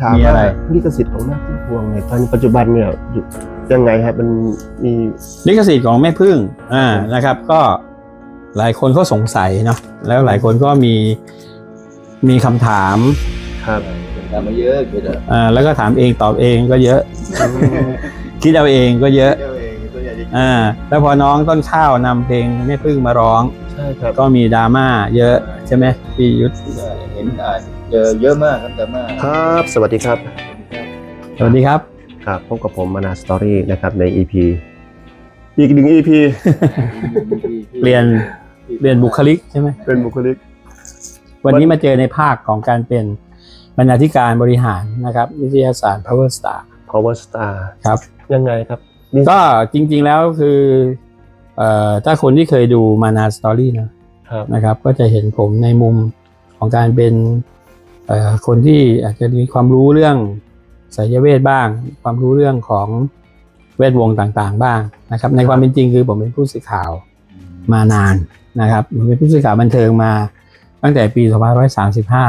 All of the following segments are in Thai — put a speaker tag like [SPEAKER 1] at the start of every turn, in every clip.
[SPEAKER 1] ถาม
[SPEAKER 2] มี
[SPEAKER 1] ว่า
[SPEAKER 2] อะไร
[SPEAKER 1] ลิขสิทธิ์ของแม่พุ่มพวงเนี่ยตอนปัจจุบันเนี่ยอยู่ยังไงครับมันมี
[SPEAKER 2] ลิขสิทธิ์ของแม่พึ่งอ่านะครับ ก็หลายคนก็สงสัยเนาะแล้วหลายคนก็มีมีคำถาม
[SPEAKER 1] ครับ
[SPEAKER 3] ทำมาเยอะคือเด้อ
[SPEAKER 2] อ่าแล้วก็ถามเองตอบเองก็เยอะ คิดเอาเองก็เยอะ
[SPEAKER 3] เจ้าเองตัวใหญ่จริง
[SPEAKER 2] อ่าแล้วพอน้องต้นข้าวนำเพลงแม่พึ่งมาร้อง
[SPEAKER 1] ใช่ครับ
[SPEAKER 2] ก็มีดราม่าเยอะใช่ไหมพี่ยุทธ
[SPEAKER 3] เห็นอ่าน เจอเยอะมากครับแต่มาก
[SPEAKER 1] ครับ สวัสดีครับ
[SPEAKER 2] สวัสดีครับ
[SPEAKER 1] ครับพบกับผมมานาสตอรี่นะครับใน EP อีกหนึ่ง EP
[SPEAKER 2] เปลี่ยนเปลี่ยนบุคลิกใช่ไหม
[SPEAKER 1] เป็นบุคลิก
[SPEAKER 2] วันนี้มาเจอในภาคของการเป็นบรรณาธิการบริหารนะครับ วิทยาศาสตร์ Power Star
[SPEAKER 1] Power Star
[SPEAKER 2] ครับ
[SPEAKER 1] ยังไงครับนี่
[SPEAKER 2] ก็จริง ๆแล้วคือเอ่อถ้าคนที่เคยดูมานาสตอรี่นะครับนะครับ ก็จะเห็นผมในมุมของการเป็นเอ่อ คนที่อาจจะมีความรู้เรื่องสายเวทบ้าง ความรู้เรื่องของเวทวงต่างๆ บ้างนะครับ ในความเป็นจริงคือผมเป็นผู้สื่อข่าวมานานนะครับผมเป็นผู้สื่อข่าวบันเทิงมาตั้งแต่ปี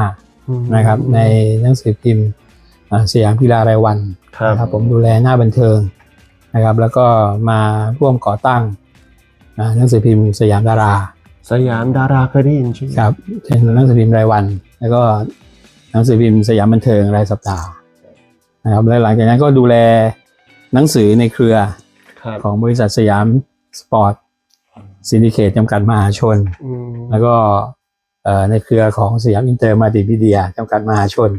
[SPEAKER 2] 2535 นะครับ ในหนังสือพิมพ์เอ่อสยามกีฬารายวัน
[SPEAKER 1] ครับ
[SPEAKER 2] นะครับผมดูแลหน้าบันเทิงนะครับ แล้วก็มาร่วมก่อตั้งอ่าหนังสือพิมพ์สยามดารา
[SPEAKER 1] สยามดาราเคยได้ยินชื่อ
[SPEAKER 2] ครับเป็นหนังสือพิมพ์รายวัน แล้วก็ห นังสือพิมพ์สยามบันเทิงรายสัปดาห์นะครับและหลังจากนั้นก็ดูแลหนังสือในเครือ
[SPEAKER 1] ครับ
[SPEAKER 2] ของบริษัทสยามสปอร์ตซินดิเคตจำกัดมหาชน
[SPEAKER 1] อืม
[SPEAKER 2] แล้วก็เอ่อในเครือของสยามอินเตอร์มาติมีเดียจำกัดมหาชน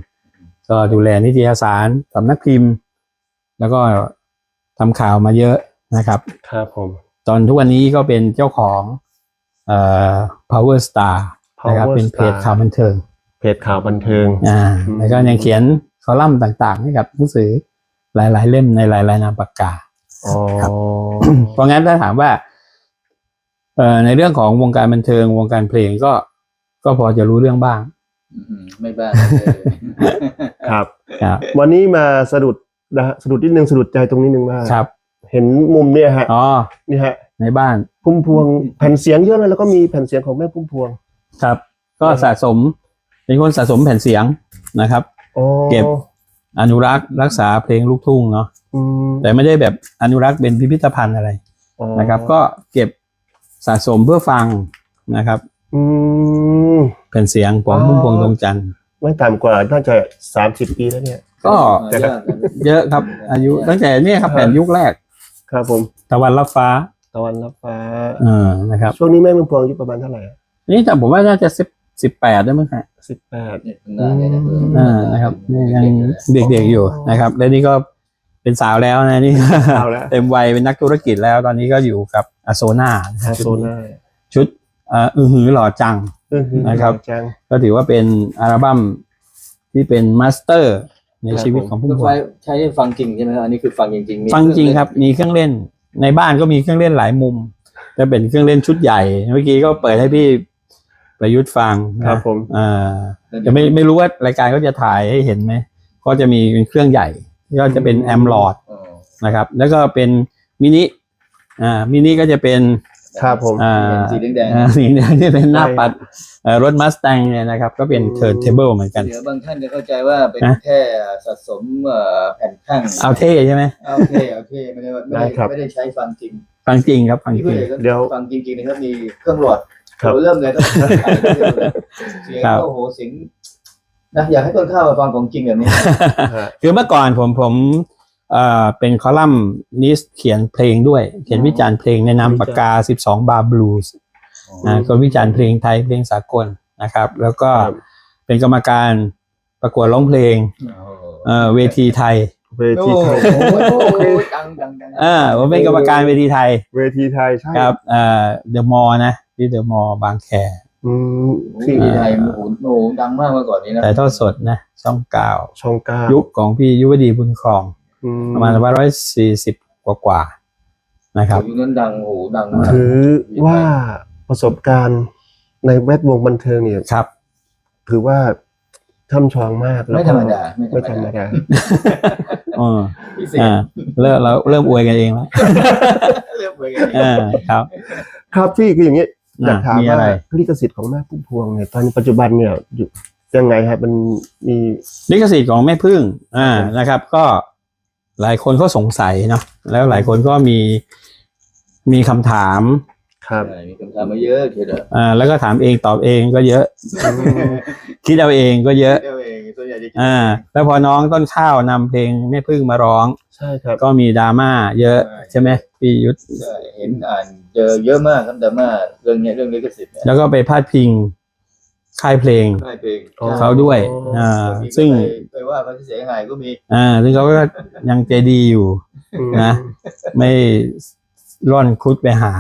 [SPEAKER 2] ก็ดูแลนิตยสารสำนักพิมพ์ แล้วก็ทำข่าวมาเยอะนะครับ
[SPEAKER 1] ครับผม
[SPEAKER 2] ตอนทุกวันนี้ก็เป็นเจ้าของเอ่อ Power Star นะครับ
[SPEAKER 1] Power
[SPEAKER 2] เป็นเพจ
[SPEAKER 1] Star
[SPEAKER 2] ข่าวบันเทิง
[SPEAKER 1] เพจข่าวบันเทิง
[SPEAKER 2] อ่า
[SPEAKER 1] อืม
[SPEAKER 2] แล้วก็ยังเขียนคอลัมน์ต่างๆ ให้กับหนังสือหลาย ๆ เล่มในหลาย ๆ นามปากกา
[SPEAKER 1] อ๋อ
[SPEAKER 2] ครับเพราะงั้นถ้าถามว่าเอ่อในเรื่องของวงการบันเทิงวงการเพลงก็ก็พอจะรู้เรื่องบ้าง
[SPEAKER 3] อืมไม่บ้า
[SPEAKER 1] ครับ
[SPEAKER 2] ครับ
[SPEAKER 1] วันนี้มาสะดุดนะฮะสะดุดนิดนึงสะดุดใจตรงนี้นึงมาก
[SPEAKER 2] ครับ
[SPEAKER 1] เห็นมุมเนี่ยฮะ
[SPEAKER 2] อ๋อ
[SPEAKER 1] นี่ฮะ
[SPEAKER 2] ในบ้าน
[SPEAKER 1] พุ่มพวงแผ่นเสียงเยอะเลยแล้วก็มีแผ่นเสียงของแม่พุ่มพวง
[SPEAKER 2] ครับ ก็
[SPEAKER 1] ครับ
[SPEAKER 2] สะสม เป็นคนสะสมแผ่นเสียงนะครับ
[SPEAKER 1] อ๋อ
[SPEAKER 2] เก็บ อนุรักษ์รักษาเพลงลูกทุ่งเนาะ
[SPEAKER 1] อืม
[SPEAKER 2] แต่ไม่ได้แบบอนุรักษ์เป็นพิพิธภัณฑ์อะไร
[SPEAKER 1] อ๋อ
[SPEAKER 2] นะครับ ก็เก็บสะสมเพื่อฟังนะครับ
[SPEAKER 1] อืม
[SPEAKER 2] แผ่นเสียงของ
[SPEAKER 1] อ๋อ
[SPEAKER 2] พุ่มพวงดวงจันทร์
[SPEAKER 1] ไม่ต่ำกว่าน่าจะสามสิบปีแล้วเนี่ย
[SPEAKER 2] ก็
[SPEAKER 3] เยอะ
[SPEAKER 2] เยอะครับ อายุตั้งแต่เนี่ยครับแผ่นยุคแรก
[SPEAKER 1] ครับผม
[SPEAKER 2] ตะวันรับฟ้า
[SPEAKER 1] ตะวันรับฟ้า
[SPEAKER 2] เออนะครับ
[SPEAKER 1] ช่วงนี้แม่พุ่มพวงอายุประมาณเท่าไหร่
[SPEAKER 2] นี่แต่ผมว่าน่าจะสิบ สิบแปดได้มั้งฮะ
[SPEAKER 1] สิบแปด
[SPEAKER 3] เนี่ยนานเนี่ยนะ
[SPEAKER 2] อ่านะครับนี่ยังเด็กๆอยู่นะครับ และนี่ก็เป็นสาวแล้วนะนี่
[SPEAKER 1] เอาแล้ว
[SPEAKER 2] เต็มวัยเป็นนักธุรกิจแล้ว ตอนนี้ก็อยู่กับอโซนา
[SPEAKER 1] ฮาโซน่า
[SPEAKER 2] ชุดเอ่ออือหือหล่อจัง
[SPEAKER 1] อื้อหือ
[SPEAKER 2] นะครับ
[SPEAKER 1] จัง
[SPEAKER 2] ก็ถือว่าเป็นอัลบั้มที่เป็นมาสเตอร์ใน
[SPEAKER 1] ครับ
[SPEAKER 2] ชีวิตของผู้
[SPEAKER 3] ก็
[SPEAKER 2] คน
[SPEAKER 3] ใช้ใช้ฟังจริงใช่ไหมครับอันนี้คือฟังจริงๆมี
[SPEAKER 2] ฟังจริงครับมีเครื่องเล่นในบ้านก็มีเครื่องเล่นหลายมุมจะเป็นเครื่องเล่นชุดใหญ่ เมื่อกี้ก็เปิดให้พี่ ประยุทธ์ฟังนะครับ
[SPEAKER 1] ผม
[SPEAKER 2] อ่าจะไม่ไม่รู้ว่ารายการเขาจะถ่ายให้เห็นไหมก็จะมีเป็นเครื่องใหญ่ก็จะเป็นแอมหลอด
[SPEAKER 3] อ๋อ
[SPEAKER 2] นะครับ แล้วก็เป็นมินิอ่ามินิก็จะเป็น
[SPEAKER 1] ครับผม
[SPEAKER 2] อ่า
[SPEAKER 3] สีแดง
[SPEAKER 2] อ่าสีแดงที่เป็นหน้า
[SPEAKER 1] ใช่
[SPEAKER 2] ปัดเอ่อรถมัส t ต n งเนี่ยนะครับ ก็เป็น
[SPEAKER 1] อืม
[SPEAKER 2] เทิร์นเทเบิลเหมือนกัน
[SPEAKER 3] ๆเดี๋ยวบางท่านจะเข้าใจว่าเป็น
[SPEAKER 2] นะ
[SPEAKER 3] แค่สะสมเอ่อแผ่นข้าง
[SPEAKER 2] เอาเท่ใช่ไหม
[SPEAKER 3] เอาเท่เอาเท่ไม่ได้ว่าไม่
[SPEAKER 1] ได้
[SPEAKER 3] ได้
[SPEAKER 1] ครับ
[SPEAKER 3] ไม่ได้ใช้ฟังจริง
[SPEAKER 2] ฟังจริงครับฟังจ
[SPEAKER 3] นี่
[SPEAKER 2] ริ
[SPEAKER 3] ก็
[SPEAKER 2] ง
[SPEAKER 3] เลยก็
[SPEAKER 1] เดี๋ยว
[SPEAKER 3] ฟังจริงๆนะครับมีเครื่องหลอด
[SPEAKER 1] ครับ
[SPEAKER 3] เริ่มเลยก็เสียง
[SPEAKER 2] ครับ
[SPEAKER 3] โอ้โหเสียงนะอยากให้ต้นข้าวมาฟังของจริงแบบนี้
[SPEAKER 1] ฮะ
[SPEAKER 2] คือเมื่อก่อนผมผมเอ่อเป็นคอลัมนิสต์เขียนเพลงด้วย เขียนวิจารณ์เพลงในนามปากกา 12 บาร์บลูส์นะก็วิจารณ์เพลงไทยเพลงสากลนะครับ แล้วก็
[SPEAKER 1] ครับ
[SPEAKER 2] เป็นกรรมการประกวดร้องเพลงเอ่อเวทีไทย
[SPEAKER 1] เว
[SPEAKER 3] โอ้
[SPEAKER 1] ที
[SPEAKER 3] โห
[SPEAKER 1] ไทย
[SPEAKER 3] ดังดังดัง
[SPEAKER 2] เออผมเป็นกรรมการเวทีไทย
[SPEAKER 1] เวทีไทยใช่
[SPEAKER 2] ครับเอ่อเดอะมอนะ ที่เดอะมอบางแค
[SPEAKER 1] อืม
[SPEAKER 3] ที่
[SPEAKER 1] ที่
[SPEAKER 3] ไทยโอ้โหโอ้โหดังมากเมื่อก่อนนี้นะ
[SPEAKER 2] ถ่ายทอดสดนะ ช่องเก้า
[SPEAKER 1] ช่องเก้า
[SPEAKER 2] ยุคของพี่ยุวดีบุญครอง
[SPEAKER 1] อืม
[SPEAKER 2] ประมาณร้อยสี่สิบกว่ากว่าๆนะครับ
[SPEAKER 3] ยุคนั้นดังโอ้โหดังมาก
[SPEAKER 1] ถือว่าประสบการณ์ในแวดวงบันเทิงเนี่ย
[SPEAKER 2] ครับ
[SPEAKER 1] ถือว่าช่ำชองมากแล้ว
[SPEAKER 3] ไม่
[SPEAKER 1] ก็
[SPEAKER 3] ธรรมดา
[SPEAKER 1] ไม่ธรรมดา
[SPEAKER 2] อ๋อ
[SPEAKER 3] พิเศษ
[SPEAKER 2] อ่าเริ่มเราเริ่มอวยกันเองแล้ว
[SPEAKER 3] เริ่มเลย
[SPEAKER 2] อ่าครับ
[SPEAKER 1] ครับพี่คืออย่างนี้ อยาก
[SPEAKER 2] อะ
[SPEAKER 1] ถาม
[SPEAKER 2] มี
[SPEAKER 1] ว่า
[SPEAKER 2] อะไร
[SPEAKER 1] ลิขสิทธิ์ของแม่พุ่มพวงเนี่ยตอนปัจจุบันเนี่ยอยู่ยังไงครับมันมี
[SPEAKER 2] ลิขสิทธิ์ของแม่พึ่งอ่านะครับ ก็หลายคนก็สงสัยเนาะแล้วหลายคนก็มีมีคำถาม
[SPEAKER 1] ครับ
[SPEAKER 3] ใช่มีคำถามมาเยอะเชียวเด้อ
[SPEAKER 2] อ่าแล้วก็ถามเองตอบเองก็เยอะ คิดเอาเองก็เยอะ
[SPEAKER 3] เดี๋ยวเองส่วนใหญ่จะคิด
[SPEAKER 2] อ่า แล้วพอน้องต้นข้าวนำเพลงแม่พึ่งมาร้อง
[SPEAKER 1] ใช่ครับ
[SPEAKER 2] ก็มีดราม่าเยอะใช่ไหมพี่ยุทธ
[SPEAKER 3] ใช่เห็นอ่านเจอเยอะมากครับแต่ว่าเรื่องเนี้ยเรื่องลิขสิทธิ์เนี่ย
[SPEAKER 2] แล้วก็ไปพาดพิงค่ายเพลง
[SPEAKER 3] ค่ายเพลง
[SPEAKER 1] อ๋อ
[SPEAKER 2] เขาด้วยอ่า
[SPEAKER 3] บางทีก็
[SPEAKER 2] ซึ่ง
[SPEAKER 3] ไปไปว่าเขาเสียหายก็มี
[SPEAKER 2] อ่าซึ่งเขาก็ยังใจดีอยู่
[SPEAKER 1] อืม
[SPEAKER 2] นะ ไม่ ร่อนครุดไปหา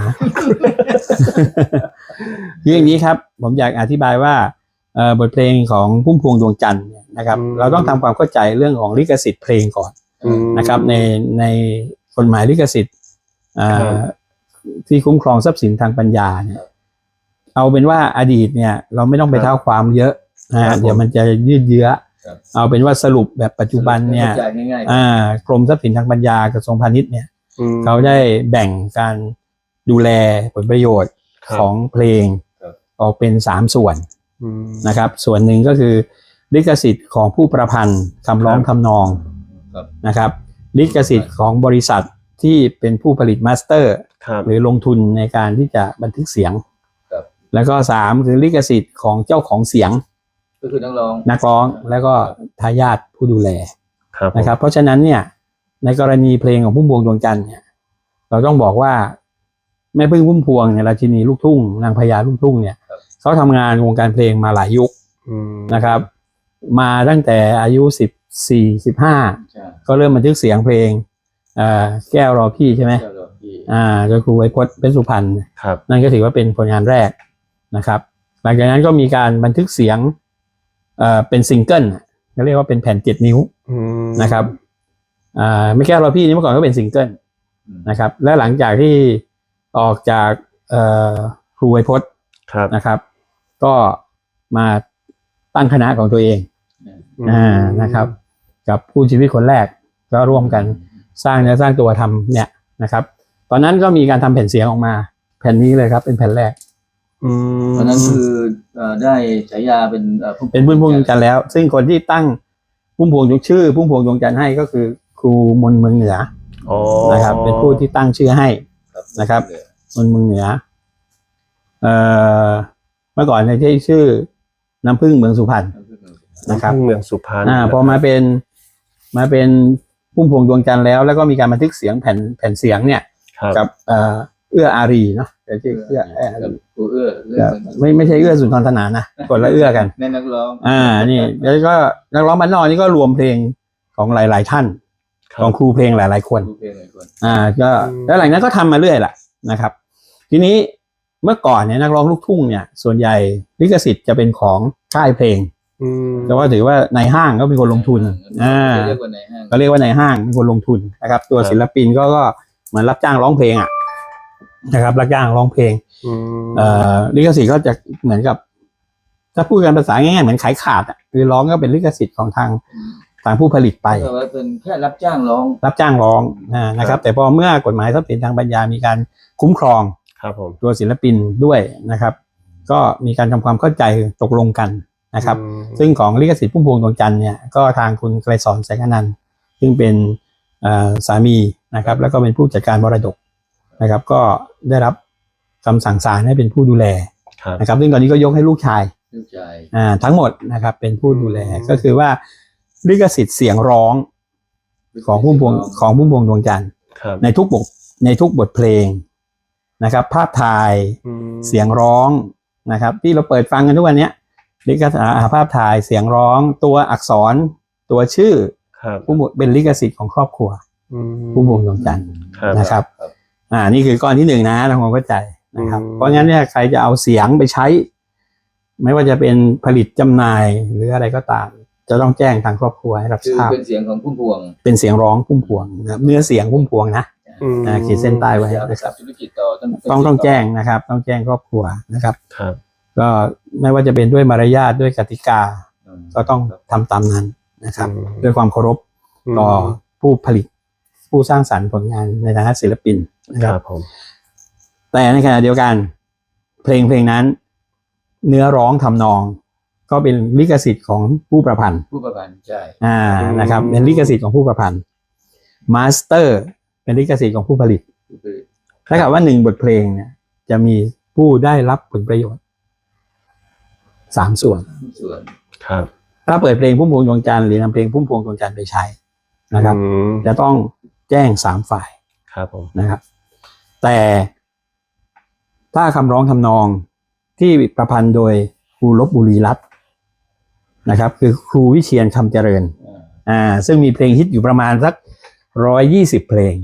[SPEAKER 2] คืออย่างนี้ครับ ผมอยากอธิบายว่าเอ่อบทเพลงของพุ่มพวงดวงจันทร์เนี่ยนะครับ เราต้องทำความเข้าใจเรื่องของลิขสิทธิ์เพลงก่อน
[SPEAKER 1] อืม
[SPEAKER 2] นะครับ ในในกฎหมายลิขสิทธิ์อ่า
[SPEAKER 1] ครับ
[SPEAKER 2] ที่คุ้มครองทรัพย์สินทางปัญญาเนี่ยเอาเป็นว่าอดีตเนี่ย เราไม่ต้องไป
[SPEAKER 1] ครับ
[SPEAKER 2] เท้าความเยอะนะ
[SPEAKER 1] ครั
[SPEAKER 2] ฮะ
[SPEAKER 1] บผม
[SPEAKER 2] เดี๋ยวมันจะยืดเยื้อ
[SPEAKER 3] ครับ
[SPEAKER 2] เอาเป็นว่าสรุปแบบปัจจุบันเนี่ย
[SPEAKER 3] เข้าใจง่ายๆ
[SPEAKER 2] อ่ากรมทรัพย์สินทางปัญญากระทรวงพาณิชย์เนี่ย
[SPEAKER 1] อืม
[SPEAKER 2] เขาได้แบ่งการดูแลผลประโยชน์
[SPEAKER 1] ครับ
[SPEAKER 2] ของเพลง
[SPEAKER 3] ครับ
[SPEAKER 2] ออกเป็นสามส่วน
[SPEAKER 1] อืม
[SPEAKER 2] นะครับ ส่วนหนึ่งก็คือลิขสิทธิ์ของผู้ประพันธ์คำร้อง
[SPEAKER 1] ครับ
[SPEAKER 2] ทำนอง
[SPEAKER 3] ครับ
[SPEAKER 2] นะครับ ลิขสิทธิ์ของบริษัทที่เป็นผู้ผลิตมาสเตอร์
[SPEAKER 1] ครับ
[SPEAKER 2] หรือลงทุนในการที่จะบันทึกเสียง
[SPEAKER 3] ครับ
[SPEAKER 2] แล้วก็สามคือลิขสิทธิ์ของเจ้าของเสียง
[SPEAKER 3] ก็คือนักร้อง
[SPEAKER 2] นักร้องแล้วก็ทายาทผู้ดูแล
[SPEAKER 1] ครับผม
[SPEAKER 2] นะครับ เพราะฉะนั้นเนี่ย ในกรณีเพลงของพุ่มพวงดวงจันทร์เนี่ยเราต้องบอกว่าแม่พึ่งพุ่มพวงเนี่ยราชินีลูกทุ่งนางพญาลูกทุ่งเนี่ยเขาทำงานวงการเพลงมาหลายยุค
[SPEAKER 1] อืม
[SPEAKER 2] นะครับ มาตั้งแต่อายุสิบสี่สิบห้า
[SPEAKER 3] ใช่
[SPEAKER 2] ก็เริ่มบันทึกเสียงเพลงเอ่อแก้วรอพี่ใช่ไหม
[SPEAKER 3] เจ้าดอกที่
[SPEAKER 2] อ่าโดยครูไวยพจน์เป็นสุพรรณ
[SPEAKER 1] ครับ
[SPEAKER 2] นั่นก็ถือว่าเป็นผลงานแรกนะครับ หลังจากนั้นก็มีการบันทึกเสียงเอ่อเป็นซิงเกิลเขาเรียกว่าเป็นแผ่นเจ็ดนิ้ว
[SPEAKER 1] อืม
[SPEAKER 2] นะครับอ่า ไม่แก้วรอพี่นี่เมื่อก่อนก็เป็นซิงเกิล
[SPEAKER 3] อืม
[SPEAKER 2] นะครับ และหลังจากที่ออกจากเอ่อครูไวยพจน์
[SPEAKER 1] ครับ
[SPEAKER 2] นะครับ ก็มาตั้งคณะของตัวเองอ่านะครับ กับผู้ชีวิตคนแรกก็ร่วมกันสร้างเนื้อสร้างตัวทำเนี่ยนะครับ ตอนนั้นก็มีการทำแผ่นเสียงออกมา แผ่นนี้เลยครับ เป็นแผ่นแรก
[SPEAKER 1] อืม
[SPEAKER 3] ตอนนั้นคือเอ่อได้ฉายาเป็นอ่อผู้
[SPEAKER 2] เป็นพุ่มพวงดวงจันทร์แล้ว ซึ่งคนที่ตั้งพุ่มพวงดวงชื่อพุ่มพวงดวงจันทร์ให้ก็คือ ครูมนเมืองเหนือ
[SPEAKER 1] อ๋อ
[SPEAKER 2] นะครับ เป็นผู้ที่ตั้งชื่อให้
[SPEAKER 3] ครับ
[SPEAKER 2] นะครับ มนเมืองเหนือเอ่อเมื่อก่อนเนี่ยใช้ชื่อน้ำพึ่งเมืองสุพรรณนะครับ
[SPEAKER 1] เมืองสุพรรณ
[SPEAKER 2] อ่าพอมาเป็นมาเป็นพุ่มพวงดวงจันทร์แล้ว แล้วก็มีการบันทึกเสียงแผ่นแผ่นเสียงเนี่ย
[SPEAKER 1] ครับ
[SPEAKER 2] กับเอ่อเอื้ออารีเนาะเดี๋ยวชื่อเอื้อเอื้ออา
[SPEAKER 3] กับ
[SPEAKER 2] รี
[SPEAKER 3] ผู้เอื้อเอื้
[SPEAKER 2] เอื้
[SPEAKER 3] อ
[SPEAKER 2] อไม่ไม่ใช่เอื้อสุนทรธนานะคนละเอื้อกัน
[SPEAKER 3] แม่นักร้อง
[SPEAKER 2] อ่านี่แล้วก็นักร้องบ้านนอกนี่ก็รวมเพลงของหลาย ๆ ท่าน
[SPEAKER 1] ค
[SPEAKER 2] ของครูเพลงหลาย ๆ คน
[SPEAKER 3] ผู้เพลงหลายคน
[SPEAKER 2] อ่า ก็
[SPEAKER 1] อืม
[SPEAKER 2] แล้วหลังนั้นก็ทำมาเรื่อยแหละนะครับ ทีนี้เมื่อก่อนเนี่ยนักร้องลูกทุ่งเนี่ย ส่วนใหญ่ลิขสิทธิ์จะเป็นของค่ายเพลง
[SPEAKER 1] อืม
[SPEAKER 2] แต่ว่าถือว่าในห้างก็เป็นคนลงทุนอ่า
[SPEAKER 3] เรียกว่าในห้าง
[SPEAKER 2] ก็เรียกว่าในห้างเป็นคนลงทุนนะครับ ตัว
[SPEAKER 1] ครับ
[SPEAKER 2] ศิลปินก็ก็เหมือนรับจ้างร้องเพลงอะนะครับรับจ้างร้องเพลง
[SPEAKER 1] อืม
[SPEAKER 2] เอ่อลิขสิทธิ์ก็จะเหมือนกับ ถ้าพูดกันภาษาง่ายๆเหมือนขายขาดอะคือร้องก็เป็นลิขสิทธิ์ของทาง ทางผู้ผลิตไป
[SPEAKER 3] แต่ว่าเป็นแค่รับจ้างร้อง
[SPEAKER 2] รับจ้างร้องอ่านะครับ แต่พอเมื่อกฎหมายทรัพย์สินทางปัญญามีการคุ้มครอง
[SPEAKER 1] ครับผม
[SPEAKER 2] ตัวศิลปินด้วยนะครับ ก็มีการทำความเข้าใจตกลงกันนะครับ
[SPEAKER 1] อืม
[SPEAKER 2] ซึ่งของลิขสิทธิ์พุ่มพวงดวงจันทร์เนี่ยก็ทางคุณไกรสอนแสงอนันต์ซึ่งเป็นเอ่อสามีนะครับ แล้วก็เป็นผู้จัดการมรดกนะครับ ก็ได้รับคำสั่งศาลให้เป็นผู้ดูแล
[SPEAKER 1] ครับ
[SPEAKER 2] นะครับ ซึ่งตอนนี้ก็ยกให้ลูกชาย
[SPEAKER 3] ลูกชาย
[SPEAKER 2] อ่าทั้งหมดนะครับเป็นผู้ดูแล
[SPEAKER 1] อืม
[SPEAKER 2] ก็คือว่า ลิขสิทธิ์เสียงร้องของพุ่มพวงของพุ่มพวงดวงจันทร์
[SPEAKER 1] ครับ
[SPEAKER 2] ในทุกบทในทุกบทเพลงนะครับ ภาพถ่าย
[SPEAKER 1] อืม
[SPEAKER 2] เสียงร้องนะครับ ที่เราเปิดฟังกันทุกวันเนี้ยลิขสิทธิ์อ่าภาพถ่ายเสียงร้อง ตัวอักษร ตัวชื่อ
[SPEAKER 1] ครับ
[SPEAKER 2] ผู้หมวดเป็นลิขสิทธิ์ของครอบครัว
[SPEAKER 1] อืม
[SPEAKER 2] ผู้พวงดวงจันทร์
[SPEAKER 1] ครับ
[SPEAKER 2] นะครับ
[SPEAKER 3] ครับ
[SPEAKER 2] อ่า นี่คือก้อนที่หนึ่งนะทำความเข้าใจนะครับ
[SPEAKER 1] อืม
[SPEAKER 2] เพราะงั้นเนี่ยใครจะเอาเสียงไปใช้ ไม่ว่าจะเป็นผลิตจำหน่ายหรืออะไรก็ตาม จะต้องแจ้งทางครอบครัวให้รับ
[SPEAKER 3] คือ
[SPEAKER 2] ทราบ
[SPEAKER 3] เป็นเสียงของพุ่มพวง
[SPEAKER 2] เป็นเสียงร้องพุ่มพวงนะครับเนื้อเสียงพุ่มพวงนะ
[SPEAKER 1] อืม
[SPEAKER 2] อ่าขีดเส้นใต้ ไว้
[SPEAKER 3] อยากไปทำธุรกิจต่อต้อง
[SPEAKER 2] ต้องต้องแจ้งนะครับ ต้องแจ้งครอบครัวนะครับ
[SPEAKER 1] ครับ
[SPEAKER 2] ก็ไม่ว่าจะเป็นด้วยมารยาทด้วยกติกา
[SPEAKER 3] อืม
[SPEAKER 2] ก็ต้องทำตามนั้นนะครับ
[SPEAKER 1] อืม
[SPEAKER 2] ด้วยความเคารพต่อผู้ผลิต ผู้สร้างสรรค์ผลงานในฐานะศิลปินนะ
[SPEAKER 1] ค
[SPEAKER 2] ค
[SPEAKER 1] รั
[SPEAKER 2] รั
[SPEAKER 1] บบผม
[SPEAKER 2] แต่ในขณะเดียวกัน เพลงเพลงนั้น เนื้อร้องทำนอง ก็เป็นลิขสิทธิ์ของผู้ประพันธ์
[SPEAKER 3] ผู้ประพันธ์ใช่
[SPEAKER 2] อ่า
[SPEAKER 1] อืม
[SPEAKER 2] นะครับ เป็นลิขสิทธิ์ของผู้ประพันธ์มาสเตอร์เป็นลิขสิทธิ์ของผู้ผลิต
[SPEAKER 3] ผู้ผลิต
[SPEAKER 2] ถ้ากับว่าหนึ่งบทเพลงเนี่ย จะมีผู้ได้รับผลประโยชน์สามส่วน
[SPEAKER 3] ส่วน
[SPEAKER 1] ครับ
[SPEAKER 2] ถ้าเปิดเพลงพุ่มพวงดวงจันทร์หรือนำเพลงพุ่มพวงดวงจันทร์ไปใช้นะครับ
[SPEAKER 1] อืม
[SPEAKER 2] จะต้องแจ้งสามฝ่าย
[SPEAKER 1] ครับผม
[SPEAKER 2] นะครับ แต่ถ้าคำร้องทำนองที่ประพันธ์โดยครูลบบุรีรัตน์ นะครับ คือครูวิเชียนคำเจริญ
[SPEAKER 3] อ่า
[SPEAKER 2] อ่าซึ่งมีเพลงฮิตอยู่ประมาณสักร้อยยี่สิบเพลง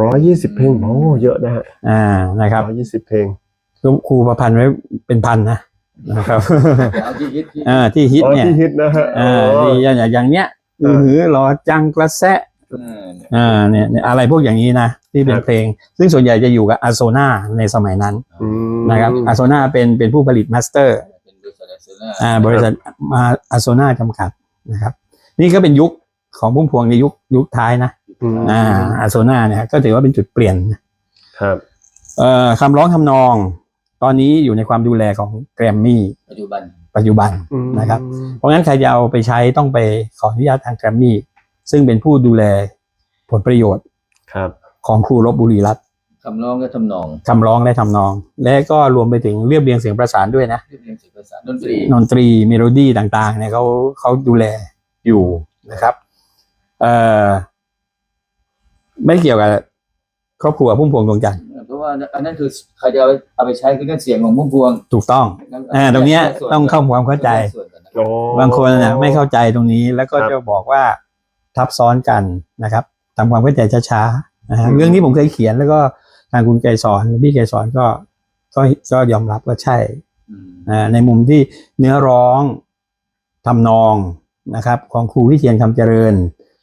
[SPEAKER 1] ร้อยยี่สิบเพลงโอ้เยอะนะฮะ
[SPEAKER 2] อ่านะครับ
[SPEAKER 1] ร้อยยี่สิบเพลง
[SPEAKER 2] ครูประพันธ์ไว้เป็นพันนะนะครับ
[SPEAKER 3] แต่เอาที่ฮิตที่
[SPEAKER 2] อ่าที่ฮิต
[SPEAKER 1] อ๋อ
[SPEAKER 2] เนี่ย
[SPEAKER 1] ที่ฮิตนะฮะ
[SPEAKER 2] อ่า
[SPEAKER 1] อ๋อ
[SPEAKER 2] นี่อย่างอย่างเนี้ย
[SPEAKER 1] เอ
[SPEAKER 2] อื
[SPEAKER 1] อ
[SPEAKER 2] อหือรอจังกระแสะ
[SPEAKER 3] อ่าเนี่ย
[SPEAKER 2] อ่าเนี่ยเนี่ยอะไรพวกอย่างนี้นะที่เป็
[SPEAKER 1] คนรับ
[SPEAKER 2] เพลง ซึ่งส่วนใหญ่จะอยู่กับอาโซนาในสมัยนั้น
[SPEAKER 1] อืม
[SPEAKER 2] นะครับอาโซนาเป็นเป็นผู้ผลิตมาสเตอร์ อ่าบริษัทมาอาโซนาจำกัดนะครับ นี่ก็เป็นยุคของพุ่มพวงในยุคยุคท้ายนะ
[SPEAKER 1] อืม
[SPEAKER 2] อ่าอาโซนาเนี่ยก็ถือว่าเป็นจุดเปลี่ยน
[SPEAKER 1] ครับ
[SPEAKER 2] เอ่อคำร้องทำนอง ตอนนี้อยู่ในความดูแลของแกรมมี่
[SPEAKER 3] ปัจจุบัน
[SPEAKER 2] ปัจจุบัน
[SPEAKER 1] อืม
[SPEAKER 2] นะครับ เพราะงั้นใครจะเอาไปใช้ต้องไปขออนุญาตทางแกรมมี่ซึ่งเป็นผู้ดูแลผลประโยชน์
[SPEAKER 1] ครับ
[SPEAKER 2] ของครูลบบุรีรัต น์
[SPEAKER 3] คำร้องและทำนอง
[SPEAKER 2] คำร้องและทำนอง และก็รวมไปถึงเรียบเรียงเสียงประสานด้วยนะ
[SPEAKER 3] เรียบเรียงเสียงประสานดนตรี
[SPEAKER 2] ดนตรีเมโลดี้ต่างๆเนี่ยเขาเขาดูแลอยู่นะครับเอ่อไม่เกี่ยวกับครอบครัวพุ่มพวงดวงจันทร์
[SPEAKER 3] เพราะว่าอันนั้นคือใครจะเอาไปเอาไปใช้คือนั่นเสียงของพุ่มพวง
[SPEAKER 2] ถูกต้องอ่าตรงเนี้ยต้องเข้าความเข้าใจ
[SPEAKER 3] ส่วนกันนะ
[SPEAKER 1] โอ้
[SPEAKER 2] บางคนนะไม่เข้าใจตรงนี้แล้วก็
[SPEAKER 1] ครับ
[SPEAKER 2] จะบอกว่าทับซ้อนกันนะครับทำความเข้าใจช้าๆนะฮะ
[SPEAKER 1] อืม
[SPEAKER 2] เรื่องนี้ผมเคยเขียนแล้วก็ ทางคุณไกรสอนพี่ไกรสอนก็ก็ก็ยอมรับว่าใช่
[SPEAKER 3] อืม
[SPEAKER 2] อ่าในมุมที่เนื้อร้องทำนองนะครับ ของครูวิเชียนคำเจริญ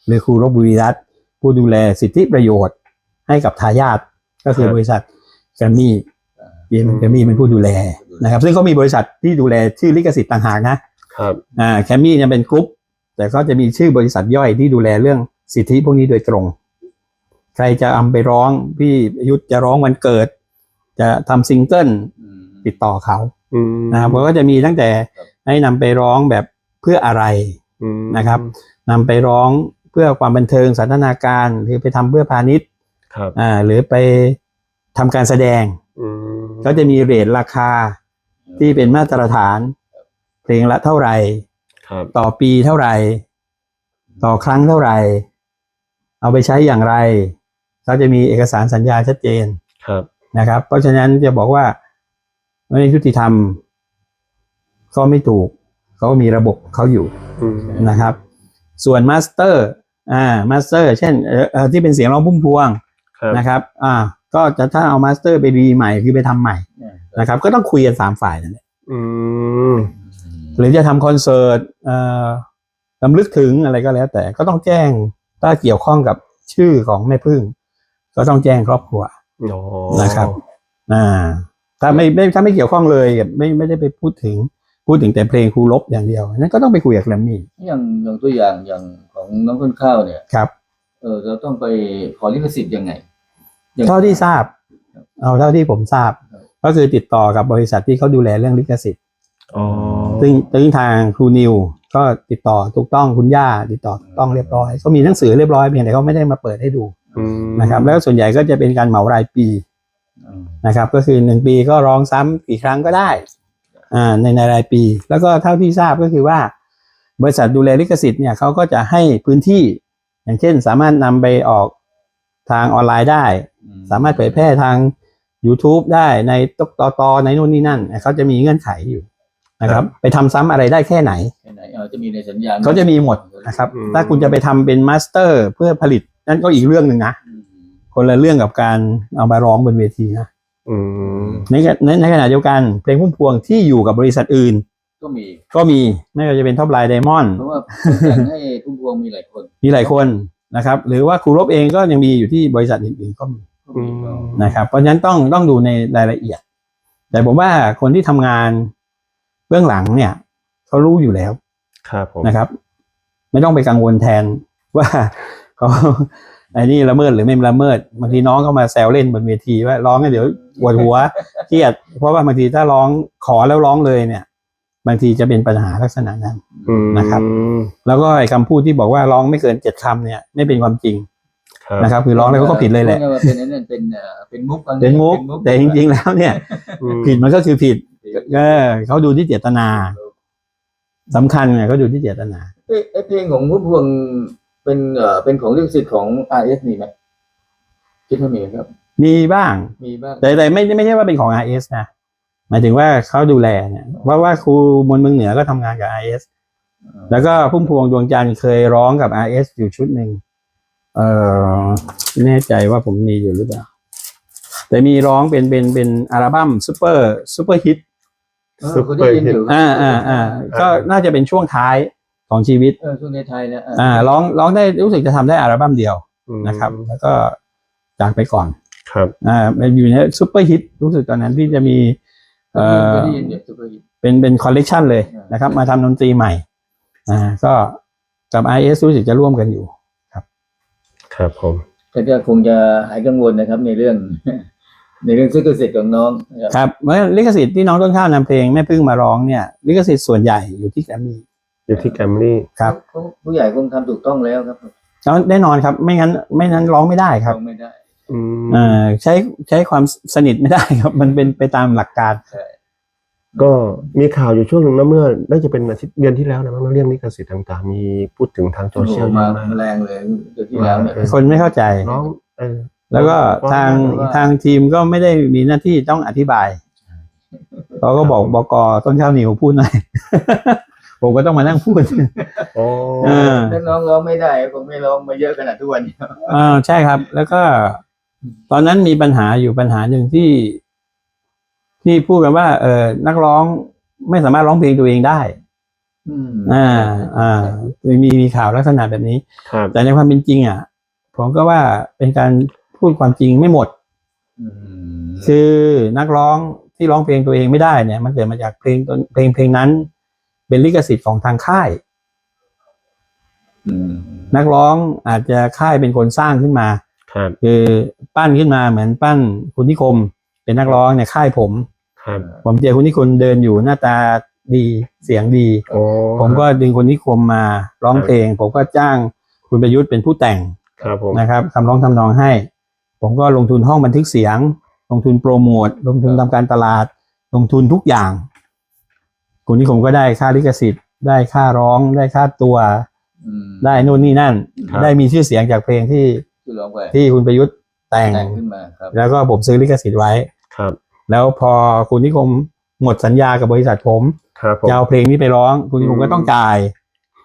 [SPEAKER 2] หรือครูรบบุรีรัตน์ผู้ดูแลสิทธิประโยชน์ ให้กับทายาทก็คือ
[SPEAKER 1] ครับ
[SPEAKER 2] บริษัทแกรมมี่บีเอ็มแกรมมี่เป็นผู้ดูแลนะครับ ซึ่งเขามีบริษัทที่ดูแลชื่อลิขสิทธิ์ต่างหากนะครับอ่าแคมมี่เนี่ยเป็นกรุ๊ปแต่ก็จะมีชื่อบริษัทย่อยที่ดูแลเรื่องสิทธิพวกนี้โดยตรง ใครจะเอาไปร้องพี่ประยุทธจะร้องวันเกิด จะทำซิงเกิล
[SPEAKER 3] อืม
[SPEAKER 2] ติดต่อเขา
[SPEAKER 1] อืม
[SPEAKER 2] นะครับเพราะก็จะมีตั้งแต่
[SPEAKER 3] ครับ
[SPEAKER 2] ให้นำไปร้องแบบเพื่ออะไร
[SPEAKER 1] อืม
[SPEAKER 2] นะครับนำไปร้องเพื่อความบันเทิงสันทนาการหรือไปทำเพื่อพาณิชย์
[SPEAKER 1] ครับ
[SPEAKER 2] อ่าหรือไปทำการแสดง
[SPEAKER 1] อืม
[SPEAKER 2] ก็จะมีเรทราคาที่เป็นมาตรฐาน เพลงละเท่าไหร่
[SPEAKER 1] ครับ
[SPEAKER 2] ต่อปีเท่าไหร่ ต่อครั้งเท่าไหร่ เอาไปใช้อย่างไร เขาจะมีเอกสารสัญญาชัดเจน
[SPEAKER 1] ครับ
[SPEAKER 2] นะครับ เพราะฉะนั้นจะบอกว่าไม่ยุติธรรม ก็ไม่ถูก เขามีระบบเขาอยู่
[SPEAKER 1] อืม
[SPEAKER 2] นะครับ ส่วนมาสเตอร์อ่ามาสเตอร์ เช่นเอ่อเอ่อที่เป็นเสียงร้องพุ่มพวง
[SPEAKER 1] ครับ
[SPEAKER 2] นะครับอ่าก็จะถ้าเอามาสเตอร์ไปรีใหม่คือไปทำใหม่
[SPEAKER 3] เนี่ย
[SPEAKER 2] นะครับ ก็ต้องคุยกันสามฝ่ายนั่นแหละ
[SPEAKER 1] อืม
[SPEAKER 2] หรือจะทำคอนเสิร์ตเอ่อลำลึกถึงอะไรก็แล้วแต่ก็ต้องแจ้งถ้าเกี่ยวข้องกับชื่อของแม่พึ่ง ก็ต้องแจ้งครอบครัว
[SPEAKER 1] โอ้
[SPEAKER 2] นะครับอ่าถ้าไม่ไม่ถ้าไม่เกี่ยวข้องเลยไม่ไม่ได้ไปพูดถึงพูดถึงแต่เพลงครูลบอย่างเดียวนั้นก็ต้องไปคุยกับแกรมมี่
[SPEAKER 3] อย่างอย่างตัวอย่างอย่างของน้องต้นข้าวเนี่ย
[SPEAKER 2] ครับ
[SPEAKER 3] เออเราต้องไปขอลิขสิทธิ์ยังไงอย่าง
[SPEAKER 2] เท่าที่ทราบ เอาเท่าที่ผมทราบ
[SPEAKER 3] ครับ
[SPEAKER 2] ก็คือติดต่อกับบริษัทที่เขาดูแลเรื่องลิขสิทธิ์
[SPEAKER 1] อ๋อ
[SPEAKER 2] ซึ่งซึ่งทางครูนิว ก็ติดต่อถูกต้องคุณย่าติดต่อถูกต้องเรียบร้อยก็มีหนังสือเรียบร้อยเพียงแต่เขาไม่ได้มาเปิดให้ดู
[SPEAKER 1] อืม
[SPEAKER 2] นะครับ แล้วส่วนใหญ่ก็จะเป็นการเหมารายปี
[SPEAKER 3] อืม
[SPEAKER 2] นะครับ ก็คือหนึ่งปีก็ร้องซ้ำกี่ครั้งก็ได้อ่าในในรายปี แล้วก็เท่าที่ทราบก็คือว่า บริษัทดูแลลิขสิทธิ์เนี่ยเขาก็จะให้พื้นที่อย่างเช่น สามารถนำไปออกทางออนไลน์ได้ สามารถเผยแพร่ทาง YouTube ได้ในตกตอตอในนู่นนี่นั่นเขาจะมีเงื่อนไขอยู่นะครับ ไปทำซ้ำอะไรได้แค่ไหน
[SPEAKER 3] แค่ไหนเออจะมีในสัญญา
[SPEAKER 2] เขาจะมีหมดนะครับ ถ้าคุณจะไปทำเป็นมาสเตอร์เพื่อผลิต นั่นก็อีกเรื่องหนึ่งนะ
[SPEAKER 3] อืม
[SPEAKER 2] คนละเรื่องกับการเอามาร้องบนเวทีนะ
[SPEAKER 1] อืม
[SPEAKER 2] ในขณะในในขณะเดียวกัน เพลงพุ่มพวงที่อยู่กับบริษัทอื่น
[SPEAKER 3] ก็มี
[SPEAKER 2] ก็มีไม่ว่าจะเป็นท็อปไลน์ไดมอนด์
[SPEAKER 3] เพราะว่าแต่งให้พุ่มพวงมีหลายคน
[SPEAKER 2] มีหลายคนนะครับ หรือว่าครูรบเองก็ยังมีอยู่ที่บริษัทอื่นๆก็มี
[SPEAKER 3] ก็มีก็
[SPEAKER 2] นะครับ เพราะฉะนั้นต้องต้องดูในรายละเอียด แต่ผมว่าคนที่ทำงานเบื้องหลังเนี่ยเขารู้อยู่แล้ว
[SPEAKER 1] ครับผม
[SPEAKER 2] นะครับ ไม่ต้องไปกังวลแทนว่า เขาไอ้นี่ละเมิดหรือไม่ละเมิดบางทีน้องก็มาแซวเล่นบนเวทีว่าร้องแล้วเดี๋ยวปวดหัวเครียดเพราะว่าบางทีถ้าร้องขอแล้วร้องเลยเนี่ย บางทีจะเป็นปัญหาลักษณะนั้น
[SPEAKER 1] อืม
[SPEAKER 2] นะครับ แล้วก็ไอ้คำพูดที่บอกว่าร้องไม่เกินเจ็ดคำเนี่ย ไม่เป็นความจริง
[SPEAKER 1] ครับ
[SPEAKER 2] นะครับคือร้องแล้วก็ผิดเลยแหละ
[SPEAKER 3] พูดง่าว่าเป็นไอ้นั่นเป็นเอ่อเป็นมุกบางที
[SPEAKER 2] เป็นมุกแต่จริง ๆ แล้วเนี่ย
[SPEAKER 1] อืม
[SPEAKER 2] ผิดมันก็คือผิดเออเขาดูที่เจตนาสำคัญไงเขาดูที่เจตนา
[SPEAKER 3] เอ้ยไอ้เพลงของพุ่มพวง เป็นเอ่อเป็นของลิขสิทธิ์ของ R S มีไหมคิดว่ามีไหมครับ
[SPEAKER 2] มีบ้าง
[SPEAKER 3] มีบ้าง
[SPEAKER 2] แต่แต่ไม่ไม่ใช่ว่าเป็นของ RS นะ หมายถึงว่าเขาดูแลเนี่ยเพราะว่าครูมนต์เมืองเหนือก็ทำงานกับ RS แล้วก็พุ่มพวงดวงจันทร์เคยร้องกับ RS อยู่ชุดหนึ่งเออไม่แน่ใจว่าผมมีอยู่หรือเปล่า แต่มีร้องเป็นเป็นเป็นอัลบั้มซูเปอร์ซูเปอร์ฮิต
[SPEAKER 3] เออคนได้ยินอยู่
[SPEAKER 2] อ่าอ่าอ่าก็น่าจะเป็นช่วงท้าย ของชีวิต
[SPEAKER 3] เออช่วงในไทยนะ
[SPEAKER 2] อ่าร้องร้องได้รู้สึกจะทำได้อัลบั้มเดียว
[SPEAKER 1] อืม
[SPEAKER 2] นะครับ แล้วก็จากไปก่อน
[SPEAKER 1] ครับ
[SPEAKER 2] อ่าอยู่ในซูเปอร์ฮิตรู้สึกตอนนั้นที่จะมีเอ่อ
[SPEAKER 3] เคยได้ยินเนี่ยซุปเปอร์ฮิต
[SPEAKER 2] เป็นเป็นคอลเลกชันเลย
[SPEAKER 3] อ่าน
[SPEAKER 2] นะครับ มาทำดนตรีใหม่ อ่า ก็กับ IS รู้สึกจะร่วมกันอยู่
[SPEAKER 1] ครับผม
[SPEAKER 3] แต่ก็คงจะหายกังวลนะครับ ในเรื่อง ในเรื่องซื้อกสิทธิ์ของน้องนะครับ
[SPEAKER 2] ครับเมื่อลิขสิทธิ์ที่น้องต้นข้าวนำเพลงแม่พึ่งมาร้องเนี่ยลิขสิทธิ์ส่วนใหญ่อยู่ที่แกรมมี่
[SPEAKER 1] อยู่ที่แกรมมี่
[SPEAKER 2] ครับ
[SPEAKER 3] เขาผู้ใหญ่คงทำถูกต้องแล้วครับ
[SPEAKER 2] แล้วแน่นอนครับ ไม่งั้นไม่นั้นร้องไม่ได้ครับ
[SPEAKER 3] ทำไม่ได้
[SPEAKER 1] อืม
[SPEAKER 2] เอ่อใช้ใช้ความสนิทไม่ได้ครับ มันเป็นไปตามหลักการ
[SPEAKER 1] ก็มีข่าวอยู่ช่วงหนึ่งนะเมื่อน่าจะเป็นอาทิตย์เดือนที่แล้วนะมั้งเรื่องลิขสิทธิ์ต่างๆ มีพูดถึงทางโซ
[SPEAKER 3] โอ้โห
[SPEAKER 1] เชียล
[SPEAKER 3] มา
[SPEAKER 1] เยอะมาก
[SPEAKER 3] แรงเลยเดือนที่แล้วเนี่ย
[SPEAKER 1] เออ
[SPEAKER 2] คนไม่เข้าใจ
[SPEAKER 1] ร้องเออ
[SPEAKER 2] แล้วก็ทาง
[SPEAKER 3] ว่า
[SPEAKER 2] ทางทีมก็ไม่ได้มีหน้าที่ต้องอธิบายเขาก็บอกบกต้นข้าวเหนียวพูดหน่อย ผมก็ต้องมานั่งพูด
[SPEAKER 1] โอ้
[SPEAKER 2] เออ
[SPEAKER 3] ถ้าน้องร้องไม่ได้คงไม่ร้องมาเยอะขนาดทุกวันนี้
[SPEAKER 2] อ่าใช่ครับ แล้วก็ ตอนนั้นมีปัญหาอยู่ปัญหาหนึ่งที่ ที่พูดกันว่า เออนักร้องไม่สามารถร้องเพลงตัวเองได้
[SPEAKER 3] อืม
[SPEAKER 2] อ่า อ่า มีมีข่าวลักษณะแบบนี้
[SPEAKER 1] ครับ
[SPEAKER 2] แต่ในความเป็นจริง อะ ผมก็ว่าเป็นการพูดความจริงไม่หมด
[SPEAKER 3] อืม
[SPEAKER 2] คือนักร้องที่ร้องเพลงตัวเองไม่ได้เนี่ย มันเกิดมาจากเพลงต้นเพลงเพลงนั้น เป็นลิขสิทธิ์ของทางค่าย
[SPEAKER 3] อืม
[SPEAKER 2] นักร้องอาจจะค่ายเป็นคนสร้างขึ้นมา
[SPEAKER 1] ครับ
[SPEAKER 2] คือปั้นขึ้นมาเหมือนปั้นคุณนิคม เป็นนักร้องในค่ายผม
[SPEAKER 1] ครับ
[SPEAKER 2] ผมเจอคุณนิคมเดินอยู่หน้าตาดีเสียงดี
[SPEAKER 1] โอ้
[SPEAKER 2] ผมก็ดึงคุณนิคมมาร้องเพลง ผมก็จ้างคุณประยุทธ์เป็นผู้แต่ง
[SPEAKER 1] ครับผม
[SPEAKER 2] นะครับคำร้องทำนองให้ ผมก็ลงทุนห้องบันทึกเสียง ลงทุนโปรโมทลงทุนทำการตลาด ลงทุนทุกอย่าง คุณนิคมก็ได้ค่าลิขสิทธิ์ ได้ค่าร้อง ได้ค่าตัว
[SPEAKER 3] อืม
[SPEAKER 2] ได้นู่นนี่นั่น
[SPEAKER 1] ครับ
[SPEAKER 2] ได้มีชื่อเสียงจากเพลงที่
[SPEAKER 3] ที่ร้องไป
[SPEAKER 2] ที่คุณประยุทธ์แต่ง
[SPEAKER 3] แต่งขึ้นมาครับ
[SPEAKER 2] แล้วก็ผมซื้อลิขสิทธิ์ไว้
[SPEAKER 1] ครับ
[SPEAKER 2] แล้วพอคุณนิคมหมดสัญญากับบริษัทผม
[SPEAKER 1] ครับผม
[SPEAKER 2] จะเอาเพลงนี้ไปร้อง คุณนิคม
[SPEAKER 1] อืม
[SPEAKER 2] ก็ต้องจ่าย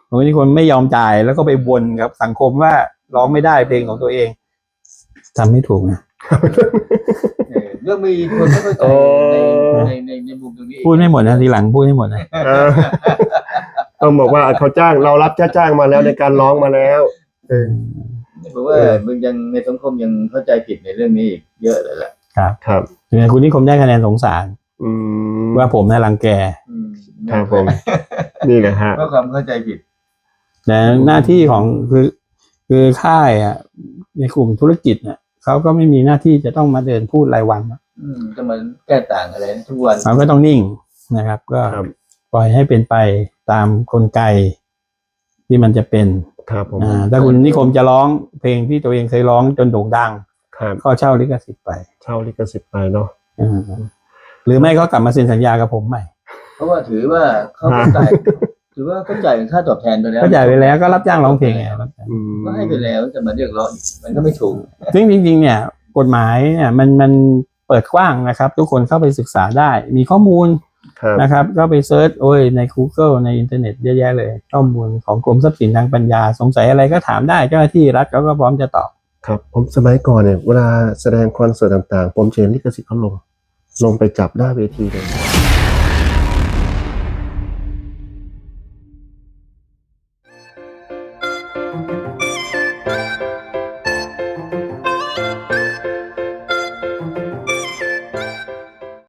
[SPEAKER 2] คุณนิคมไม่ยอมจ่ายแล้วก็ไปวนกับสังคมว่าร้องไม่ได้เพลงของตัวเองทำไม่ถูกนะ
[SPEAKER 3] เออ เรื่องมีคนไม่เข้าใจ
[SPEAKER 1] โอ้
[SPEAKER 3] ในในในในมุมตรงนี้
[SPEAKER 2] พูดไม่หมดนะทีหลังพูดไม่หมดนะ
[SPEAKER 1] เออต้องบอกว่าเขาจ้างเรารับจ้าจ้างมาแล้วในการร้องมาแล้วเออ
[SPEAKER 3] เพราะว่ามึงยังในสังคมยังเข้าใจผิดในเรื่องนี้อีกเยอะเลยแหละ
[SPEAKER 1] ครับ
[SPEAKER 2] ถึงคุณนิคมได้คะแนนสงสาร
[SPEAKER 1] อืม
[SPEAKER 2] ว่าผมน่ารังแก
[SPEAKER 3] อืม
[SPEAKER 1] ครับผมนี่แหละฮะ
[SPEAKER 3] เพราะความเข้าใจผิด
[SPEAKER 2] แต่หน้าที่ของคือคือค่ายอะในกลุ่มธุรกิจเนี่ย เขาก็ไม่มีหน้าที่จะต้องมาเดินพูดรายวัน
[SPEAKER 3] อืมจะมาแก้ต่างอะไรทุกวัน
[SPEAKER 2] เขาก็ต้องนิ่งนะครับ ก็
[SPEAKER 1] ครับ
[SPEAKER 2] ปล่อยให้เป็นไปตามกลไกที่มันจะเป็น
[SPEAKER 1] ครับผม
[SPEAKER 2] อ่าถ้าคุณนิคมจะร้องเพลงที่ตัวเองเคยร้องจนโด่งดัง
[SPEAKER 1] ครับ
[SPEAKER 2] ก็เช่าลิขสิทธิ์ไป
[SPEAKER 1] เช่าลิขสิทธิ์ไปเนาะ
[SPEAKER 2] อ่าหรือไม่ก็กลับมาเซ็นสัญญากับผมใหม่
[SPEAKER 3] เพราะว่าถือว่าเขาก็จ่ายถือว่าเขาจ่ายค่าตอบแทนไปแล้ว
[SPEAKER 2] ก็จ่ายไปแล้วก็รับจ้างร้องเพลงไงรับจ้าง
[SPEAKER 1] อืม
[SPEAKER 3] ก็ให้ไปแล้วจะมาเรียกร้องอีกมันก็ไม่ถูก
[SPEAKER 2] ซึ่งจริงๆเนี่ยกฎหมายเนี่ยมันมันเปิดกว้างนะครับ ทุกคนเข้าไปศึกษาได้ มีข้อมูล
[SPEAKER 1] ครับ
[SPEAKER 2] นะครับ ก็ไปเซิร์ชโอ้ยใน Google ในอินเทอร์เน็ตเยอะแยะเลย ข้อมูลของกรมทรัพย์สินทางปัญญา สงสัยอะไรก็ถามได้เจ้าหน้าที่รัฐเขาก็พร้อมจะตอบ
[SPEAKER 1] ครับผมสมัยก่อนเนี่ยเวลาแสดงคอนเสิร์ตต่างๆผมเชนลิขสิทธิ์เขาลง ลงไปจับหน้าเวทีเลย